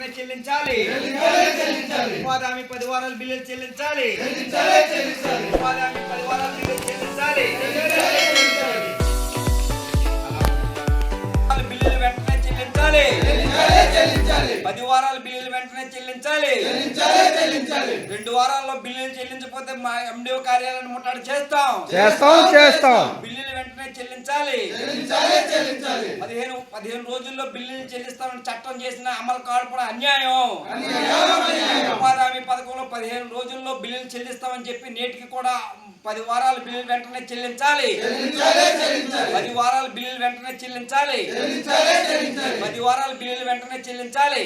చెల్లించాలి. ఉపాధి పది వారాల బిల్లులు చెల్లించాలి. ఉపాధి హామీ పది వారాల బిల్లులు చెల్లించాలి. బిల్లులు వెంటనే చెల్లించాలి. పది వారాల బిల్లులు వెంటనే చెల్లించాలి. రెండు వారాల్లో బిల్లులు చెల్లించకపోతే మా ఎండిఓ కార్యాలయాన్ని ముట్టడి చేస్తాం. చేస్తాం చేస్తాం. బిల్లులు వెంటనే చెల్లించాలి. పదిహేను పదిహేను రోజుల్లో బిల్లులు చెల్లిస్తామని చట్టం చేసిన అమలు కాల్పడం అన్యాయం. ఉపాధి హామీ పథకంలో పదిహేను రోజుల్లో బిల్లులు చెల్లిస్తామని చెప్పి నేటికి కూడా పది వారాల బిల్లులు వెంటనే చెల్లించాలి. పది వారాల బిల్లులు వెంటనే చెల్లించాలి. పది వారాల బిల్లులు వెంటనే చెల్లించాలి.